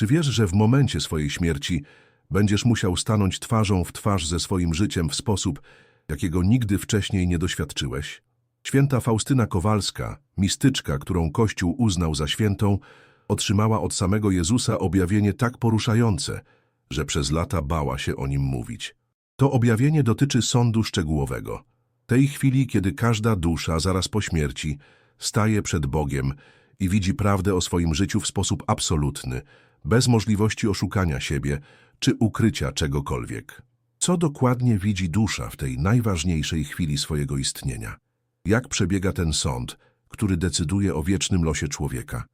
Czy wiesz, że w momencie swojej śmierci będziesz musiał stanąć twarzą w twarz ze swoim życiem w sposób, jakiego nigdy wcześniej nie doświadczyłeś? Święta Faustyna Kowalska, mistyczka, którą Kościół uznał za świętą, otrzymała od samego Jezusa objawienie tak poruszające, że przez lata bała się o nim mówić. To objawienie dotyczy sądu szczegółowego. Tej chwili, kiedy każda dusza zaraz po śmierci staje przed Bogiem i widzi prawdę o swoim życiu w sposób absolutny, bez możliwości oszukania siebie czy ukrycia czegokolwiek. Co dokładnie widzi dusza w tej najważniejszej chwili swojego istnienia? Jak przebiega ten sąd, który decyduje o wiecznym losie człowieka?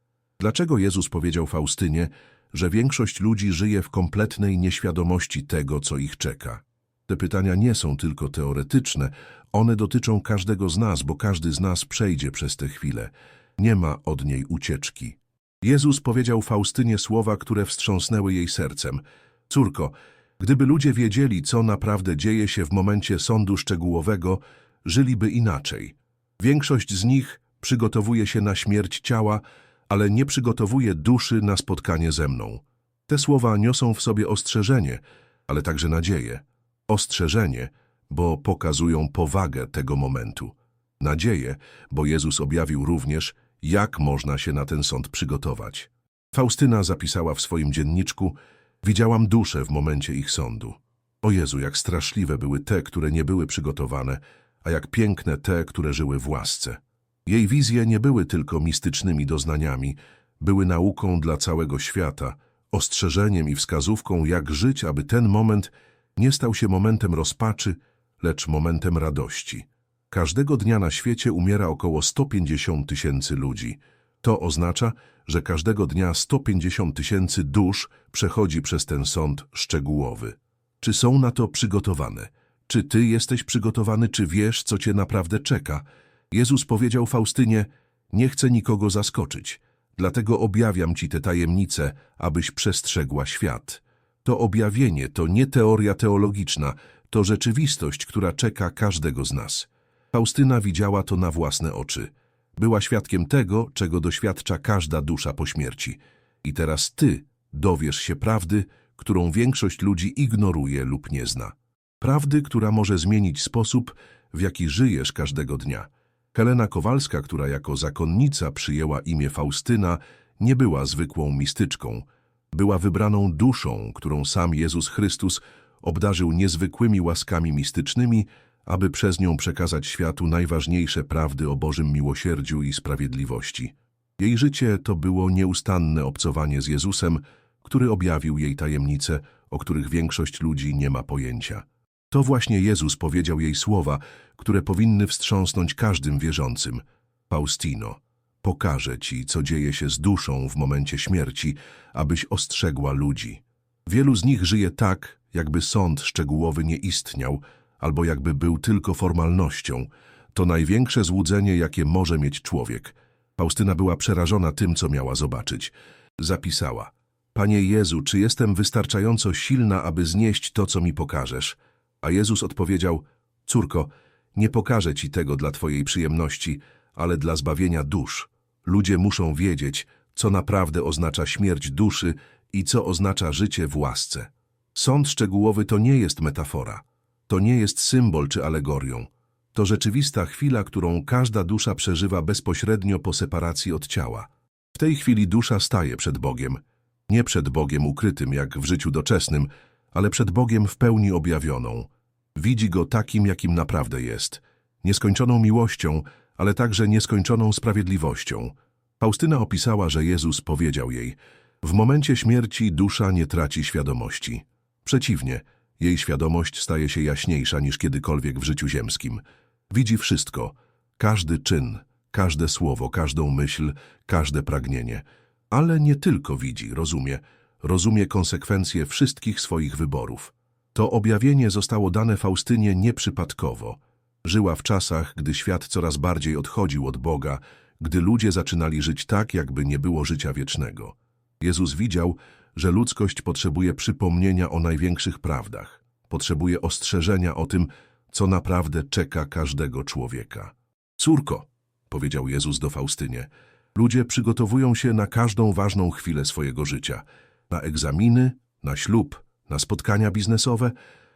Dlaczego Jezus powiedział Faustynie, że większość ludzi żyje w kompletnej nieświadomości tego, co ich czeka? Te pytania nie są tylko teoretyczne, one dotyczą każdego z nas, bo każdy z nas przejdzie przez tę chwilę. Nie ma od niej ucieczki. Jezus powiedział Faustynie słowa, które wstrząsnęły jej sercem. Córko, gdyby ludzie wiedzieli, co naprawdę dzieje się w momencie sądu szczegółowego, żyliby inaczej. Większość z nich przygotowuje się na śmierć ciała, ale nie przygotowuje duszy na spotkanie ze mną. Te słowa niosą w sobie ostrzeżenie, ale także nadzieję. Ostrzeżenie, bo pokazują powagę tego momentu. Nadzieję, bo Jezus objawił również, jak można się na ten sąd przygotować. Faustyna zapisała w swoim dzienniczku, widziałam duszę w momencie ich sądu. O Jezu, jak straszliwe były te, które nie były przygotowane, a jak piękne te, które żyły w łasce. Jej wizje nie były tylko mistycznymi doznaniami, były nauką dla całego świata, ostrzeżeniem i wskazówką, jak żyć, aby ten moment nie stał się momentem rozpaczy, lecz momentem radości. Każdego dnia na świecie umiera około 150 tysięcy ludzi. To oznacza, że każdego dnia 150 tysięcy dusz przechodzi przez ten sąd szczegółowy. Czy są na to przygotowane? Czy ty jesteś przygotowany, czy wiesz, co cię naprawdę czeka? Jezus powiedział Faustynie, nie chcę nikogo zaskoczyć, dlatego objawiam ci te tajemnice, abyś przestrzegła świat. To objawienie to nie teoria teologiczna, to rzeczywistość, która czeka każdego z nas. Faustyna widziała to na własne oczy. Była świadkiem tego, czego doświadcza każda dusza po śmierci. I teraz ty dowiesz się prawdy, którą większość ludzi ignoruje lub nie zna. Prawdy, która może zmienić sposób, w jaki żyjesz każdego dnia. Helena Kowalska, która jako zakonnica przyjęła imię Faustyna, nie była zwykłą mistyczką. Była wybraną duszą, którą sam Jezus Chrystus obdarzył niezwykłymi łaskami mistycznymi, aby przez nią przekazać światu najważniejsze prawdy o Bożym miłosierdziu i sprawiedliwości. Jej życie to było nieustanne obcowanie z Jezusem, który objawił jej tajemnice, o których większość ludzi nie ma pojęcia. To właśnie Jezus powiedział jej słowa, które powinny wstrząsnąć każdym wierzącym. Faustino, pokażę ci, co dzieje się z duszą w momencie śmierci, abyś ostrzegła ludzi. Wielu z nich żyje tak, jakby sąd szczegółowy nie istniał, albo jakby był tylko formalnością. To największe złudzenie, jakie może mieć człowiek. Faustyna była przerażona tym, co miała zobaczyć. Zapisała. Panie Jezu, czy jestem wystarczająco silna, aby znieść to, co mi pokażesz? A Jezus odpowiedział, córko, nie pokażę ci tego dla twojej przyjemności, ale dla zbawienia dusz. Ludzie muszą wiedzieć, co naprawdę oznacza śmierć duszy i co oznacza życie w łasce. Sąd szczegółowy to nie jest metafora. To nie jest symbol czy alegorią. To rzeczywista chwila, którą każda dusza przeżywa bezpośrednio po separacji od ciała. W tej chwili dusza staje przed Bogiem. Nie przed Bogiem ukrytym, jak w życiu doczesnym, ale przed Bogiem w pełni objawioną. Widzi Go takim, jakim naprawdę jest. Nieskończoną miłością, ale także nieskończoną sprawiedliwością. Faustyna opisała, że Jezus powiedział jej, w momencie śmierci dusza nie traci świadomości. Przeciwnie, jej świadomość staje się jaśniejsza niż kiedykolwiek w życiu ziemskim. Widzi wszystko, każdy czyn, każde słowo, każdą myśl, każde pragnienie. Ale nie tylko widzi, rozumie, rozumie konsekwencje wszystkich swoich wyborów. To objawienie zostało dane Faustynie nieprzypadkowo. Żyła w czasach, gdy świat coraz bardziej odchodził od Boga, gdy ludzie zaczynali żyć tak, jakby nie było życia wiecznego. Jezus widział, że ludzkość potrzebuje przypomnienia o największych prawdach, potrzebuje ostrzeżenia o tym, co naprawdę czeka każdego człowieka. Córko, powiedział Jezus do Faustynie, ludzie przygotowują się na każdą ważną chwilę swojego życia. Na egzaminy, na ślub, na spotkania biznesowe,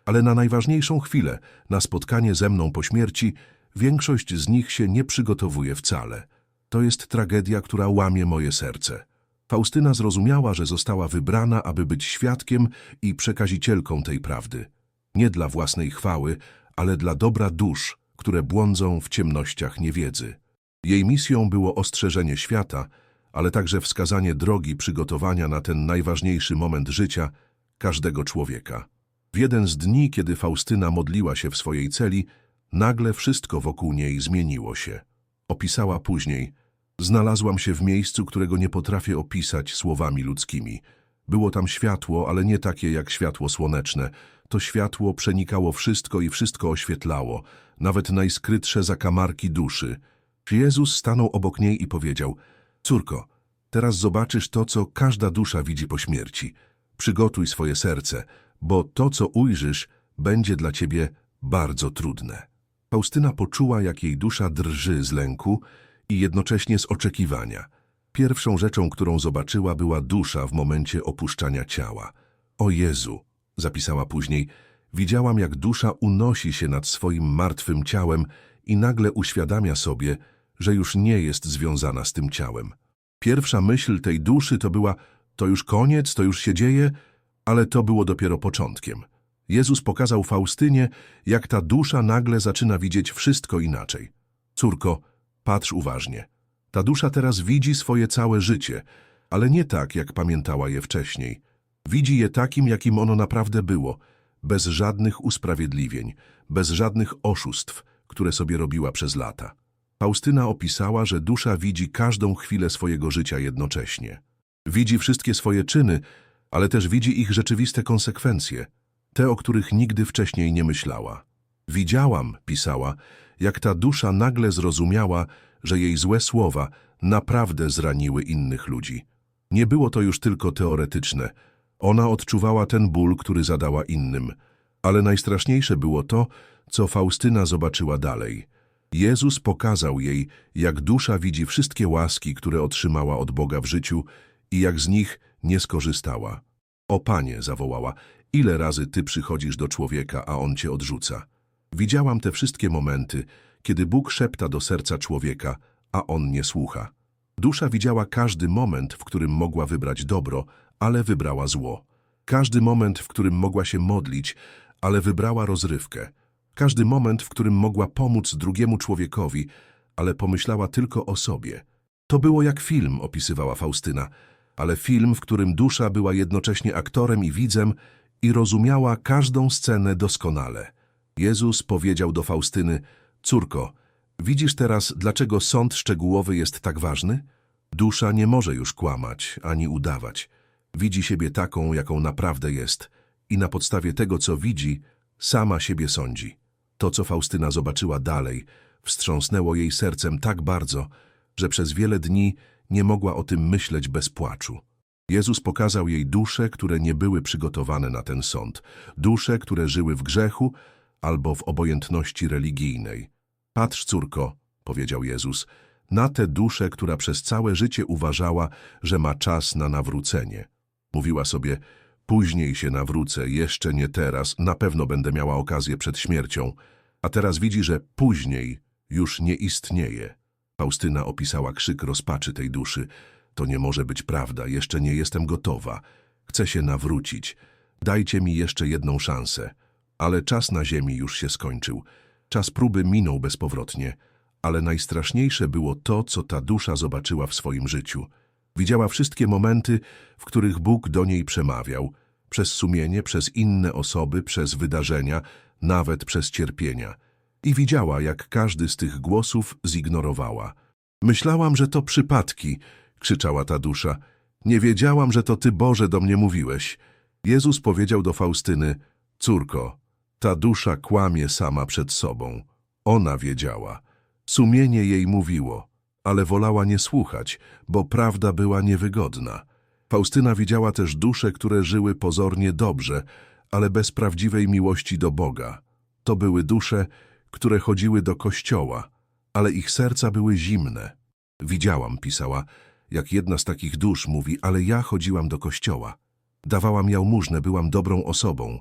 ale na najważniejszą chwilę, na spotkanie ze mną po śmierci, większość z nich się nie przygotowuje wcale. To jest tragedia, która łamie moje serce. Faustyna zrozumiała, że została wybrana, aby być świadkiem i przekazicielką tej prawdy. Nie dla własnej chwały, ale dla dobra dusz, które błądzą w ciemnościach niewiedzy. Jej misją było ostrzeżenie świata, ale także wskazanie drogi przygotowania na ten najważniejszy moment życia każdego człowieka. W jeden z dni, kiedy Faustyna modliła się w swojej celi, nagle wszystko wokół niej zmieniło się. Opisała później. Znalazłam się w miejscu, którego nie potrafię opisać słowami ludzkimi. Było tam światło, ale nie takie jak światło słoneczne. To światło przenikało wszystko i wszystko oświetlało, nawet najskrytsze zakamarki duszy. Jezus stanął obok niej i powiedział, Córko, teraz zobaczysz to, co każda dusza widzi po śmierci. Przygotuj swoje serce, bo to, co ujrzysz, będzie dla ciebie bardzo trudne. Faustyna poczuła, jak jej dusza drży z lęku i jednocześnie z oczekiwania. Pierwszą rzeczą, którą zobaczyła, była dusza w momencie opuszczania ciała. O Jezu, zapisała później, widziałam, jak dusza unosi się nad swoim martwym ciałem i nagle uświadamia sobie, że już nie jest związana z tym ciałem. Pierwsza myśl tej duszy to była, to już koniec, to już się dzieje, ale to było dopiero początkiem. Jezus pokazał Faustynie, jak ta dusza nagle zaczyna widzieć wszystko inaczej. Córko, patrz uważnie. Ta dusza teraz widzi swoje całe życie, ale nie tak, jak pamiętała je wcześniej. Widzi je takim, jakim ono naprawdę było, bez żadnych usprawiedliwień, bez żadnych oszustw, które sobie robiła przez lata. Faustyna opisała, że dusza widzi każdą chwilę swojego życia jednocześnie. Widzi wszystkie swoje czyny, ale też widzi ich rzeczywiste konsekwencje, te, o których nigdy wcześniej nie myślała. Widziałam, pisała, jak ta dusza nagle zrozumiała, że jej złe słowa naprawdę zraniły innych ludzi. Nie było to już tylko teoretyczne. Ona odczuwała ten ból, który zadała innym. Ale najstraszniejsze było to, co Faustyna zobaczyła dalej. Jezus pokazał jej, jak dusza widzi wszystkie łaski, które otrzymała od Boga w życiu i jak z nich nie skorzystała. O Panie, zawołała, ile razy Ty przychodzisz do człowieka, a on Cię odrzuca. Widziałam te wszystkie momenty, kiedy Bóg szepta do serca człowieka, a on nie słucha. Dusza widziała każdy moment, w którym mogła wybrać dobro, ale wybrała zło. Każdy moment, w którym mogła się modlić, ale wybrała rozrywkę. Każdy moment, w którym mogła pomóc drugiemu człowiekowi, ale pomyślała tylko o sobie. To było jak film, opisywała Faustyna, ale film, w którym dusza była jednocześnie aktorem i widzem i rozumiała każdą scenę doskonale. Jezus powiedział do Faustyny, córko, widzisz teraz, dlaczego sąd szczegółowy jest tak ważny? Dusza nie może już kłamać ani udawać. Widzi siebie taką, jaką naprawdę jest i na podstawie tego, co widzi, sama siebie sądzi. To, co Faustyna zobaczyła dalej, wstrząsnęło jej sercem tak bardzo, że przez wiele dni nie mogła o tym myśleć bez płaczu. Jezus pokazał jej dusze, które nie były przygotowane na ten sąd, dusze, które żyły w grzechu albo w obojętności religijnej. Patrz, córko, powiedział Jezus, na tę duszę, która przez całe życie uważała, że ma czas na nawrócenie. Mówiła sobie, później się nawrócę, jeszcze nie teraz, na pewno będę miała okazję przed śmiercią, a teraz widzi, że później już nie istnieje. Faustyna opisała krzyk rozpaczy tej duszy. To nie może być prawda, jeszcze nie jestem gotowa. Chcę się nawrócić. Dajcie mi jeszcze jedną szansę. Ale czas na ziemi już się skończył. Czas próby minął bezpowrotnie. Ale najstraszniejsze było to, co ta dusza zobaczyła w swoim życiu. Widziała wszystkie momenty, w których Bóg do niej przemawiał. Przez sumienie, przez inne osoby, przez wydarzenia, nawet przez cierpienia. I widziała, jak każdy z tych głosów zignorowała. Myślałam, że to przypadki, krzyczała ta dusza. Nie wiedziałam, że to Ty, Boże, do mnie mówiłeś. Jezus powiedział do Faustyny, córko, ta dusza kłamie sama przed sobą. Ona wiedziała. Sumienie jej mówiło, ale wolała nie słuchać, bo prawda była niewygodna. Faustyna widziała też dusze, które żyły pozornie dobrze, ale bez prawdziwej miłości do Boga. To były dusze, które chodziły do kościoła, ale ich serca były zimne. Widziałam, pisała, jak jedna z takich dusz mówi, ale ja chodziłam do kościoła. Dawałam jałmużnę, byłam dobrą osobą.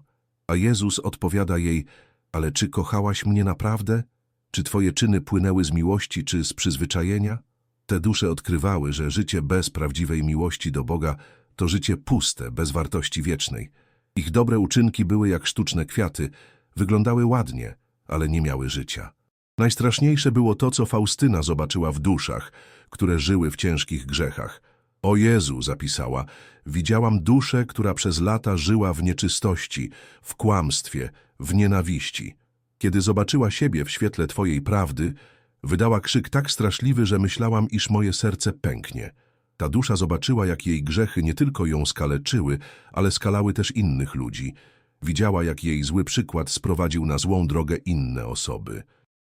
A Jezus odpowiada jej, ale czy kochałaś mnie naprawdę? Czy twoje czyny płynęły z miłości, czy z przyzwyczajenia? Te dusze odkrywały, że życie bez prawdziwej miłości do Boga to życie puste, bez wartości wiecznej. Ich dobre uczynki były jak sztuczne kwiaty, wyglądały ładnie, ale nie miały życia. Najstraszniejsze było to, co Faustyna zobaczyła w duszach, które żyły w ciężkich grzechach. O Jezu, zapisała, widziałam duszę, która przez lata żyła w nieczystości, w kłamstwie, w nienawiści. Kiedy zobaczyła siebie w świetle Twojej prawdy, wydała krzyk tak straszliwy, że myślałam, iż moje serce pęknie. Ta dusza zobaczyła, jak jej grzechy nie tylko ją skaleczyły, ale skalały też innych ludzi. Widziała, jak jej zły przykład sprowadził na złą drogę inne osoby.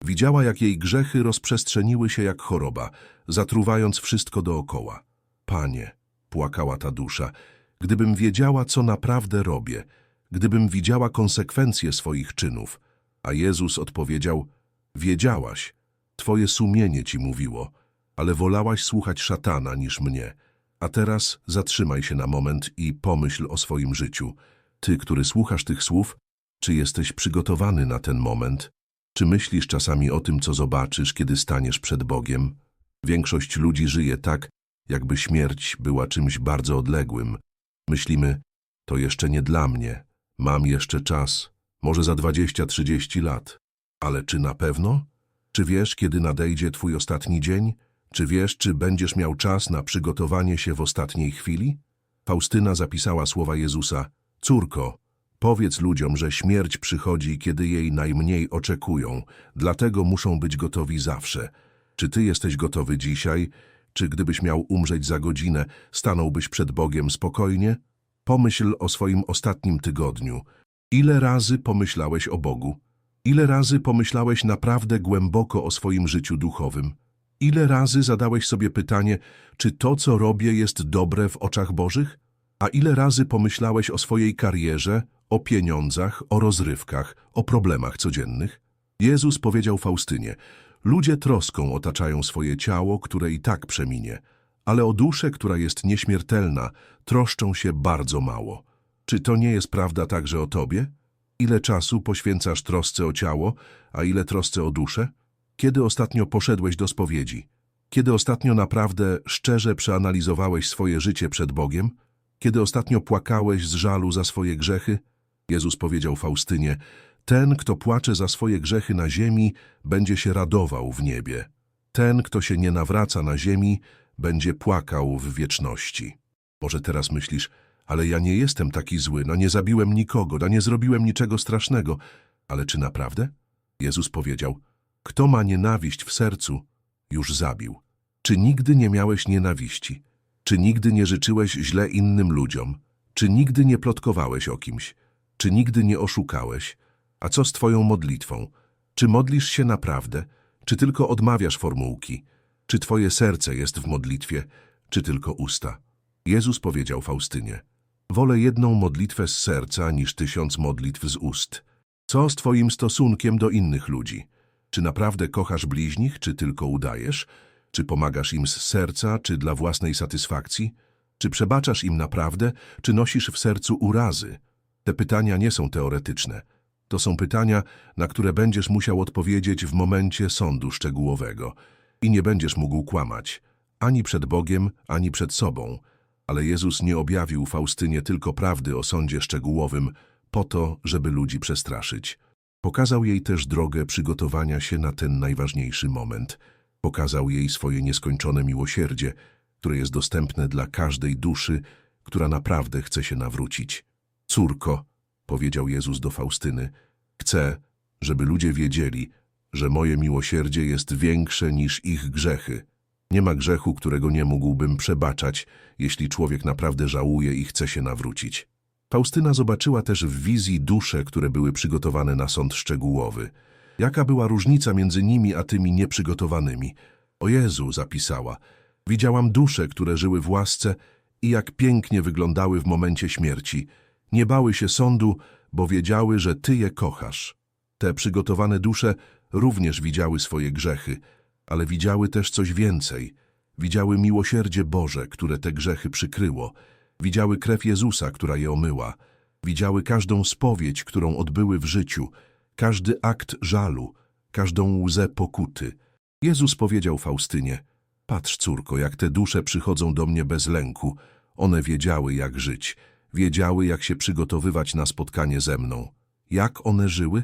Widziała, jak jej grzechy rozprzestrzeniły się jak choroba, zatruwając wszystko dookoła. Panie, płakała ta dusza, gdybym wiedziała, co naprawdę robię, gdybym widziała konsekwencje swoich czynów. A Jezus odpowiedział, wiedziałaś, twoje sumienie ci mówiło, ale wolałaś słuchać szatana niż mnie. A teraz zatrzymaj się na moment i pomyśl o swoim życiu. Ty, który słuchasz tych słów, czy jesteś przygotowany na ten moment? Czy myślisz czasami o tym, co zobaczysz, kiedy staniesz przed Bogiem? Większość ludzi żyje tak, jakby śmierć była czymś bardzo odległym. Myślimy, to jeszcze nie dla mnie, mam jeszcze czas, może za 20-30 lat. Ale czy na pewno? Czy wiesz, kiedy nadejdzie twój ostatni dzień? Czy wiesz, czy będziesz miał czas na przygotowanie się w ostatniej chwili? Faustyna zapisała słowa Jezusa, Córko, powiedz ludziom, że śmierć przychodzi, kiedy jej najmniej oczekują, dlatego muszą być gotowi zawsze. Czy ty jesteś gotowy dzisiaj? Czy gdybyś miał umrzeć za godzinę, stanąłbyś przed Bogiem spokojnie? Pomyśl o swoim ostatnim tygodniu. Ile razy pomyślałeś o Bogu? Ile razy pomyślałeś naprawdę głęboko o swoim życiu duchowym? Ile razy zadałeś sobie pytanie, czy to, co robię, jest dobre w oczach Bożych? A ile razy pomyślałeś o swojej karierze, o pieniądzach, o rozrywkach, o problemach codziennych? Jezus powiedział Faustynie, ludzie troską otaczają swoje ciało, które i tak przeminie, ale o duszę, która jest nieśmiertelna, troszczą się bardzo mało. Czy to nie jest prawda także o tobie? Ile czasu poświęcasz trosce o ciało, a ile trosce o duszę? Kiedy ostatnio poszedłeś do spowiedzi? Kiedy ostatnio naprawdę szczerze przeanalizowałeś swoje życie przed Bogiem? Kiedy ostatnio płakałeś z żalu za swoje grzechy? Jezus powiedział Faustynie, ten, kto płacze za swoje grzechy na ziemi, będzie się radował w niebie. Ten, kto się nie nawraca na ziemi, będzie płakał w wieczności. Może teraz myślisz, ale ja nie jestem taki zły, no nie zabiłem nikogo, no nie zrobiłem niczego strasznego. Ale czy naprawdę? Jezus powiedział, kto ma nienawiść w sercu, już zabił. Czy nigdy nie miałeś nienawiści? Czy nigdy nie życzyłeś źle innym ludziom? Czy nigdy nie plotkowałeś o kimś? Czy nigdy nie oszukałeś? A co z twoją modlitwą? Czy modlisz się naprawdę? Czy tylko odmawiasz formułki? Czy twoje serce jest w modlitwie? Czy tylko usta? Jezus powiedział Faustynie, wolę jedną modlitwę z serca niż tysiąc modlitw z ust. Co z twoim stosunkiem do innych ludzi? Czy naprawdę kochasz bliźnich, czy tylko udajesz? Czy pomagasz im z serca, czy dla własnej satysfakcji? Czy przebaczasz im naprawdę, czy nosisz w sercu urazy? Te pytania nie są teoretyczne. To są pytania, na które będziesz musiał odpowiedzieć w momencie sądu szczegółowego. I nie będziesz mógł kłamać, ani przed Bogiem, ani przed sobą. Ale Jezus nie objawił Faustynie tylko prawdy o sądzie szczegółowym po to, żeby ludzi przestraszyć. Pokazał jej też drogę przygotowania się na ten najważniejszy moment. Pokazał jej swoje nieskończone miłosierdzie, które jest dostępne dla każdej duszy, która naprawdę chce się nawrócić. Córko, powiedział Jezus do Faustyny, chcę, żeby ludzie wiedzieli, że moje miłosierdzie jest większe niż ich grzechy. Nie ma grzechu, którego nie mógłbym przebaczać, jeśli człowiek naprawdę żałuje i chce się nawrócić. Faustyna zobaczyła też w wizji dusze, które były przygotowane na sąd szczegółowy. Jaka była różnica między nimi a tymi nieprzygotowanymi? O Jezu, zapisała. Widziałam dusze, które żyły w łasce i jak pięknie wyglądały w momencie śmierci. Nie bały się sądu, bo wiedziały, że Ty je kochasz. Te przygotowane dusze również widziały swoje grzechy, ale widziały też coś więcej. Widziały miłosierdzie Boże, które te grzechy przykryło. Widziały krew Jezusa, która je omyła. Widziały każdą spowiedź, którą odbyły w życiu, każdy akt żalu, każdą łzę pokuty. Jezus powiedział Faustynie, patrz córko, jak te dusze przychodzą do mnie bez lęku. One wiedziały, jak żyć, wiedziały, jak się przygotowywać na spotkanie ze mną. Jak one żyły?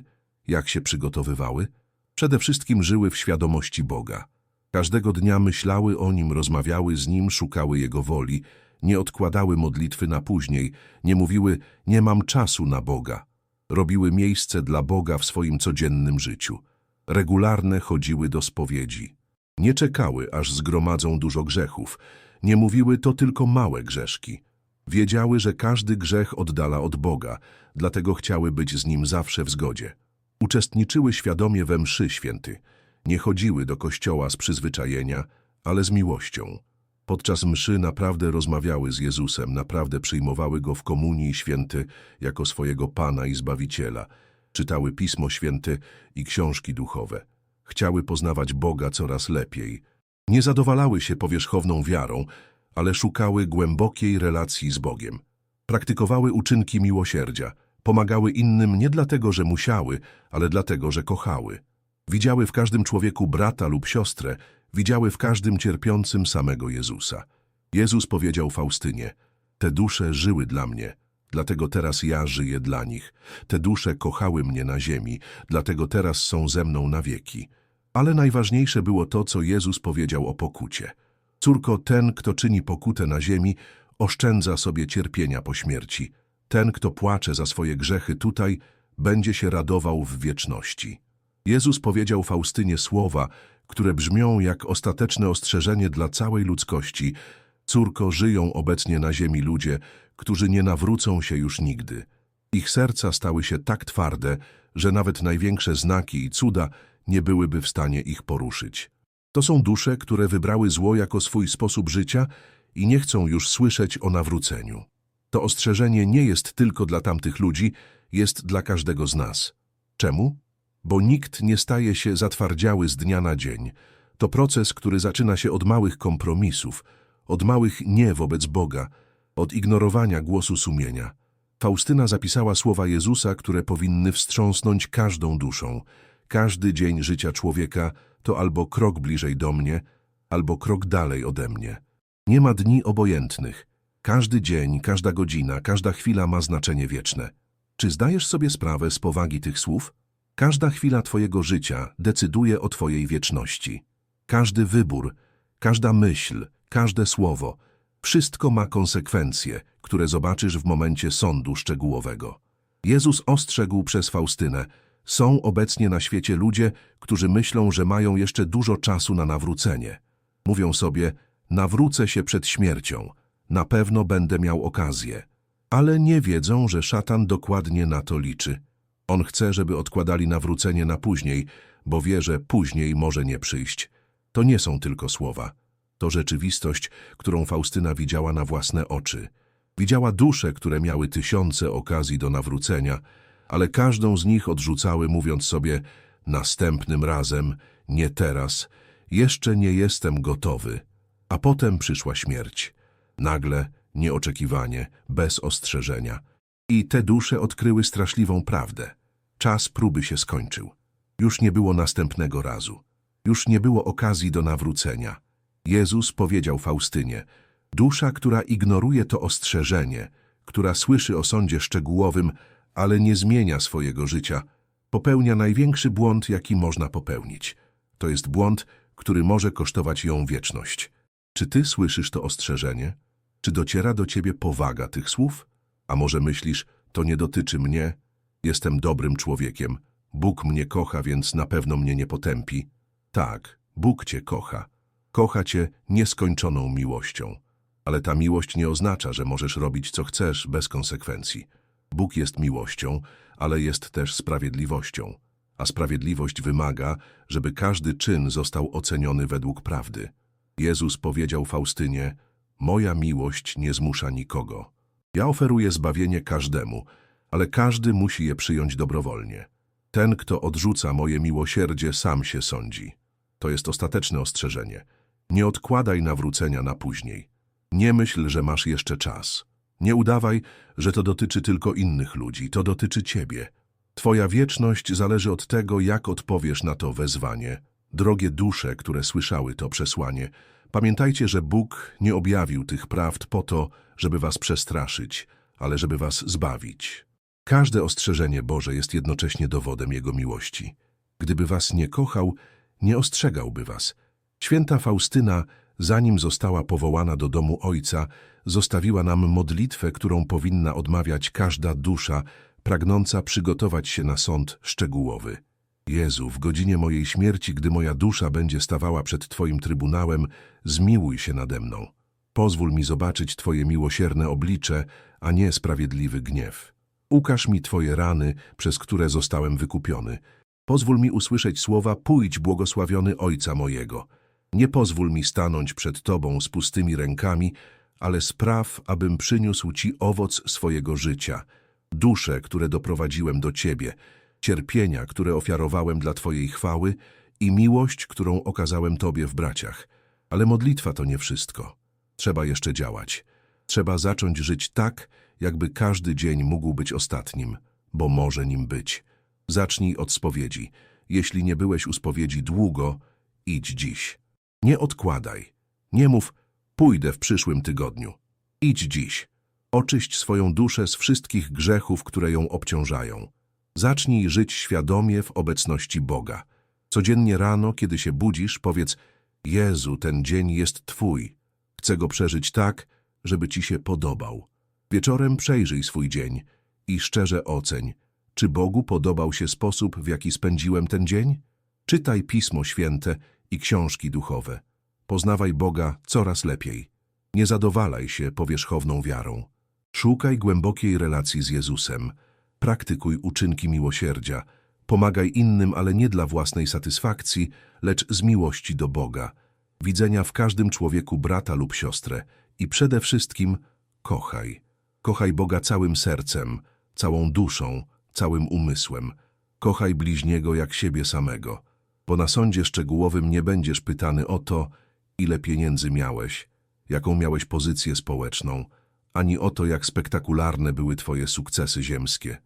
Jak się przygotowywały? Przede wszystkim żyły w świadomości Boga. Każdego dnia myślały o Nim, rozmawiały z Nim, szukały Jego woli, nie odkładały modlitwy na później, nie mówiły nie mam czasu na Boga. Robiły miejsce dla Boga w swoim codziennym życiu. Regularne chodziły do spowiedzi. Nie czekały, aż zgromadzą dużo grzechów. Nie mówiły to tylko małe grzeszki. Wiedziały, że każdy grzech oddala od Boga, dlatego chciały być z Nim zawsze w zgodzie. Uczestniczyły świadomie we mszy święty. Nie chodziły do kościoła z przyzwyczajenia, ale z miłością. Podczas mszy naprawdę rozmawiały z Jezusem, naprawdę przyjmowały Go w komunii święty jako swojego Pana i Zbawiciela. Czytały Pismo Święte i książki duchowe. Chciały poznawać Boga coraz lepiej. Nie zadowalały się powierzchowną wiarą, ale szukały głębokiej relacji z Bogiem. Praktykowały uczynki miłosierdzia, pomagały innym nie dlatego, że musiały, ale dlatego, że kochały. Widziały w każdym człowieku brata lub siostrę, widziały w każdym cierpiącym samego Jezusa. Jezus powiedział Faustynie, te dusze żyły dla mnie, dlatego teraz ja żyję dla nich. Te dusze kochały mnie na ziemi, dlatego teraz są ze mną na wieki. Ale najważniejsze było to, co Jezus powiedział o pokucie. Córko, ten, kto czyni pokutę na ziemi, oszczędza sobie cierpienia po śmierci. Ten, kto płacze za swoje grzechy tutaj, będzie się radował w wieczności. Jezus powiedział Faustynie słowa, które brzmią jak ostateczne ostrzeżenie dla całej ludzkości. Córko, żyją obecnie na ziemi ludzie, którzy nie nawrócą się już nigdy. Ich serca stały się tak twarde, że nawet największe znaki i cuda nie byłyby w stanie ich poruszyć. To są dusze, które wybrały zło jako swój sposób życia i nie chcą już słyszeć o nawróceniu. To ostrzeżenie nie jest tylko dla tamtych ludzi, jest dla każdego z nas. Czemu? Bo nikt nie staje się zatwardziały z dnia na dzień. To proces, który zaczyna się od małych kompromisów, od małych nie wobec Boga, od ignorowania głosu sumienia. Faustyna zapisała słowa Jezusa, które powinny wstrząsnąć każdą duszą. Każdy dzień życia człowieka to albo krok bliżej do mnie, albo krok dalej ode mnie. Nie ma dni obojętnych. Każdy dzień, każda godzina, każda chwila ma znaczenie wieczne. Czy zdajesz sobie sprawę z powagi tych słów? Każda chwila Twojego życia decyduje o Twojej wieczności. Każdy wybór, każda myśl, każde słowo, wszystko ma konsekwencje, które zobaczysz w momencie sądu szczegółowego. Jezus ostrzegł przez Faustynę, są obecnie na świecie ludzie, którzy myślą, że mają jeszcze dużo czasu na nawrócenie. Mówią sobie, nawrócę się przed śmiercią, na pewno będę miał okazję. Ale nie wiedzą, że szatan dokładnie na to liczy. On chce, żeby odkładali nawrócenie na później, bo wie, że później może nie przyjść. To nie są tylko słowa. To rzeczywistość, którą Faustyna widziała na własne oczy. Widziała dusze, które miały tysiące okazji do nawrócenia, ale każdą z nich odrzucały, mówiąc sobie następnym razem, nie teraz, jeszcze nie jestem gotowy. A potem przyszła śmierć. Nagle, nieoczekiwanie, bez ostrzeżenia. I te dusze odkryły straszliwą prawdę. Czas próby się skończył. Już nie było następnego razu. Już nie było okazji do nawrócenia. Jezus powiedział Faustynie, dusza, która ignoruje to ostrzeżenie, która słyszy o sądzie szczegółowym, ale nie zmienia swojego życia, popełnia największy błąd, jaki można popełnić. To jest błąd, który może kosztować ją wieczność. Czy ty słyszysz to ostrzeżenie? Czy dociera do ciebie powaga tych słów? A może myślisz, to nie dotyczy mnie? Jestem dobrym człowiekiem. Bóg mnie kocha, więc na pewno mnie nie potępi. Tak, Bóg cię kocha. Kocha cię nieskończoną miłością. Ale ta miłość nie oznacza, że możesz robić co chcesz bez konsekwencji. Bóg jest miłością, ale jest też sprawiedliwością. A sprawiedliwość wymaga, żeby każdy czyn został oceniony według prawdy. Jezus powiedział Faustynie, moja miłość nie zmusza nikogo. Ja oferuję zbawienie każdemu, ale każdy musi je przyjąć dobrowolnie. Ten, kto odrzuca moje miłosierdzie, sam się sądzi. To jest ostateczne ostrzeżenie. Nie odkładaj nawrócenia na później. Nie myśl, że masz jeszcze czas. Nie udawaj, że to dotyczy tylko innych ludzi, to dotyczy ciebie. Twoja wieczność zależy od tego, jak odpowiesz na to wezwanie. Drogie dusze, które słyszały to przesłanie, pamiętajcie, że Bóg nie objawił tych prawd po to, żeby was przestraszyć, ale żeby was zbawić. Każde ostrzeżenie Boże jest jednocześnie dowodem Jego miłości. Gdyby was nie kochał, nie ostrzegałby was. Święta Faustyna, zanim została powołana do domu Ojca, zostawiła nam modlitwę, którą powinna odmawiać każda dusza, pragnąca przygotować się na sąd szczegółowy. Jezu, w godzinie mojej śmierci, gdy moja dusza będzie stawała przed Twoim trybunałem, zmiłuj się nade mną. Pozwól mi zobaczyć Twoje miłosierne oblicze, a nie sprawiedliwy gniew. Ukaż mi Twoje rany, przez które zostałem wykupiony. Pozwól mi usłyszeć słowa Pójdź, błogosławiony Ojca mojego. Nie pozwól mi stanąć przed Tobą z pustymi rękami, ale spraw, abym przyniósł Ci owoc swojego życia, dusze, które doprowadziłem do Ciebie, cierpienia, które ofiarowałem dla Twojej chwały i miłość, którą okazałem Tobie w braciach. Ale modlitwa to nie wszystko. Trzeba jeszcze działać. Trzeba zacząć żyć tak, jakby każdy dzień mógł być ostatnim, bo może nim być. Zacznij od spowiedzi. Jeśli nie byłeś u spowiedzi długo, idź dziś. Nie odkładaj. Nie mów, pójdę w przyszłym tygodniu. Idź dziś. Oczyść swoją duszę z wszystkich grzechów, które ją obciążają. Zacznij żyć świadomie w obecności Boga. Codziennie rano, kiedy się budzisz, powiedz Jezu, ten dzień jest Twój. Chcę go przeżyć tak, żeby Ci się podobał. Wieczorem przejrzyj swój dzień i szczerze oceń, czy Bogu podobał się sposób, w jaki spędziłem ten dzień? Czytaj Pismo Święte i książki duchowe. Poznawaj Boga coraz lepiej. Nie zadowalaj się powierzchowną wiarą. Szukaj głębokiej relacji z Jezusem. Praktykuj uczynki miłosierdzia. Pomagaj innym, ale nie dla własnej satysfakcji, lecz z miłości do Boga. Widzenia w każdym człowieku brata lub siostrę. I przede wszystkim kochaj. Kochaj Boga całym sercem, całą duszą, całym umysłem. Kochaj bliźniego jak siebie samego. Bo na sądzie szczegółowym nie będziesz pytany o to, ile pieniędzy miałeś, jaką miałeś pozycję społeczną, ani o to, jak spektakularne były twoje sukcesy ziemskie.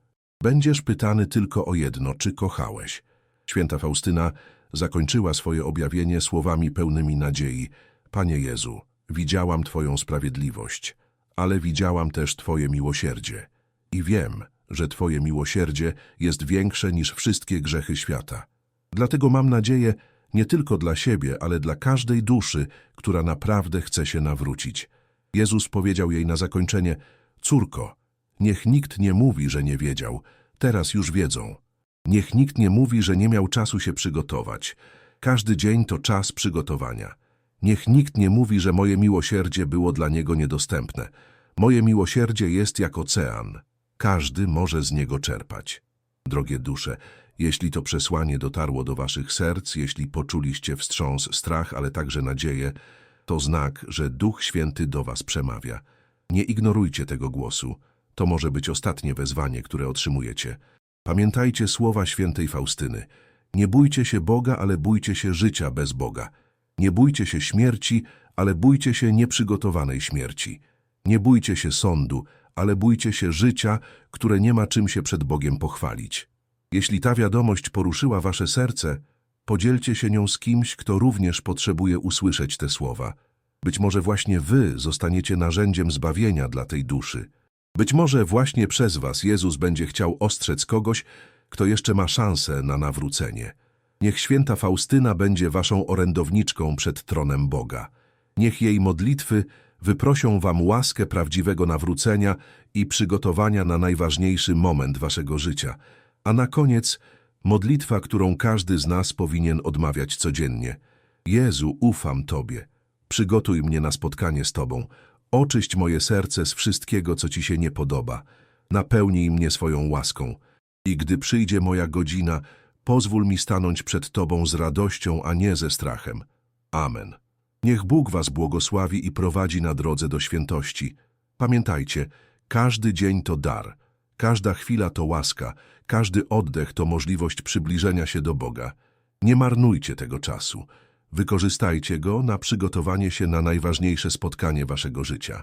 Będziesz pytany tylko o jedno, czy kochałeś. Święta Faustyna zakończyła swoje objawienie słowami pełnymi nadziei. Panie Jezu, widziałam Twoją sprawiedliwość, ale widziałam też Twoje miłosierdzie. I wiem, że Twoje miłosierdzie jest większe niż wszystkie grzechy świata. Dlatego mam nadzieję nie tylko dla siebie, ale dla każdej duszy, która naprawdę chce się nawrócić. Jezus powiedział jej na zakończenie, Córko, niech nikt nie mówi, że nie wiedział, teraz już wiedzą. Niech nikt nie mówi, że nie miał czasu się przygotować. Każdy dzień to czas przygotowania. Niech nikt nie mówi, że moje miłosierdzie było dla niego niedostępne. Moje miłosierdzie jest jak ocean. Każdy może z niego czerpać. Drogie dusze, jeśli to przesłanie dotarło do waszych serc, jeśli poczuliście wstrząs, strach, ale także nadzieję, to znak, że Duch Święty do was przemawia. Nie ignorujcie tego głosu. To może być ostatnie wezwanie, które otrzymujecie. Pamiętajcie słowa świętej Faustyny. Nie bójcie się Boga, ale bójcie się życia bez Boga. Nie bójcie się śmierci, ale bójcie się nieprzygotowanej śmierci. Nie bójcie się sądu, ale bójcie się życia, które nie ma czym się przed Bogiem pochwalić. Jeśli ta wiadomość poruszyła wasze serce, podzielcie się nią z kimś, kto również potrzebuje usłyszeć te słowa. Być może właśnie wy zostaniecie narzędziem zbawienia dla tej duszy. Być może właśnie przez was Jezus będzie chciał ostrzec kogoś, kto jeszcze ma szansę na nawrócenie. Niech święta Faustyna będzie waszą orędowniczką przed tronem Boga. Niech jej modlitwy wyprosią wam łaskę prawdziwego nawrócenia i przygotowania na najważniejszy moment waszego życia. A na koniec modlitwa, którą każdy z nas powinien odmawiać codziennie. Jezu, ufam Tobie. Przygotuj mnie na spotkanie z Tobą. Oczyść moje serce z wszystkiego, co Ci się nie podoba. Napełnij mnie swoją łaską. I gdy przyjdzie moja godzina, pozwól mi stanąć przed Tobą z radością, a nie ze strachem. Amen. Niech Bóg Was błogosławi i prowadzi na drodze do świętości. Pamiętajcie, każdy dzień to dar, każda chwila to łaska, każdy oddech to możliwość przybliżenia się do Boga. Nie marnujcie tego czasu. Wykorzystajcie go na przygotowanie się na najważniejsze spotkanie Waszego życia.